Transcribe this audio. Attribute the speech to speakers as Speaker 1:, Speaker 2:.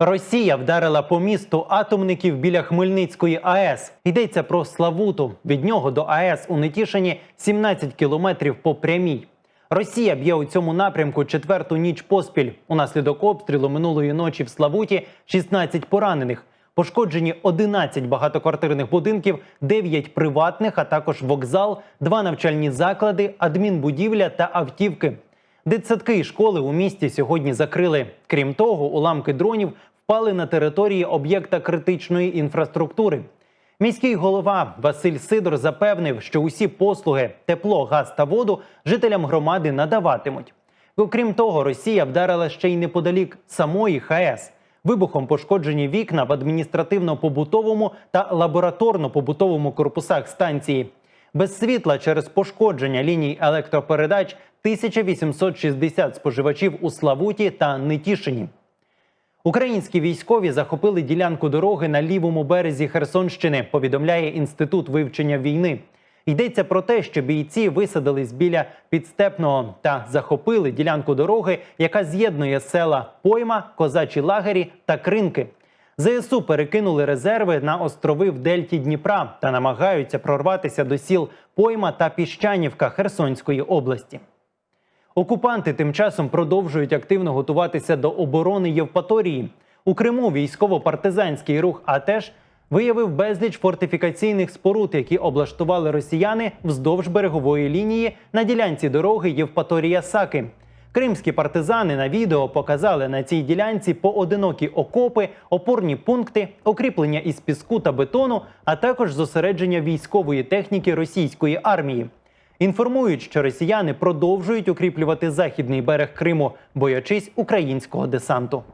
Speaker 1: Росія вдарила по місту атомників біля Хмельницької АЕС. Йдеться про Славуту. Від нього до АЕС у Нетішині 17 кілометрів по прямій. Росія б'є у цьому напрямку четверту ніч поспіль. Унаслідок обстрілу минулої ночі в Славуті 16 поранених. Пошкоджені 11 багатоквартирних будинків, 9 приватних, а також вокзал, 2 навчальні заклади, адмінбудівля та автівки. Дитсадки і школи у місті сьогодні закрили. Крім того, уламки дронів впали на території об'єкта критичної інфраструктури. Міський голова Василь Сидор запевнив, що усі послуги тепло, газ та воду жителям громади надаватимуть. Окрім того, Росія вдарила ще й неподалік самої ХАЕС. Вибухом пошкоджені вікна в адміністративно-побутовому та лабораторно-побутовому корпусах станції. Без світла через пошкодження ліній електропередач 1860 споживачів у Славуті та Нетішині. Українські військові захопили ділянку дороги на лівому березі Херсонщини. Повідомляє інститут вивчення війни. Йдеться про те, що бійці висадились біля підстепного та захопили ділянку дороги, яка з'єднує села Пойма, Козачі лагері та Кринки. ЗСУ перекинули резерви на острови в Дельті Дніпра та намагаються прорватися до сіл Пойма та Піщанівка Херсонської області. Окупанти тим часом продовжують активно готуватися до оборони Євпаторії. У Криму військово-партизанський рух АТЕШ виявив безліч фортифікаційних споруд, які облаштували росіяни вздовж берегової лінії на ділянці дороги Євпаторія Саки. Кримські партизани на відео показали на цій ділянці поодинокі окопи, опорні пункти, окріплення із піску та бетону, а також зосередження військової техніки російської армії. Інформують, що росіяни продовжують укріплювати західний берег Криму, боячись українського десанту.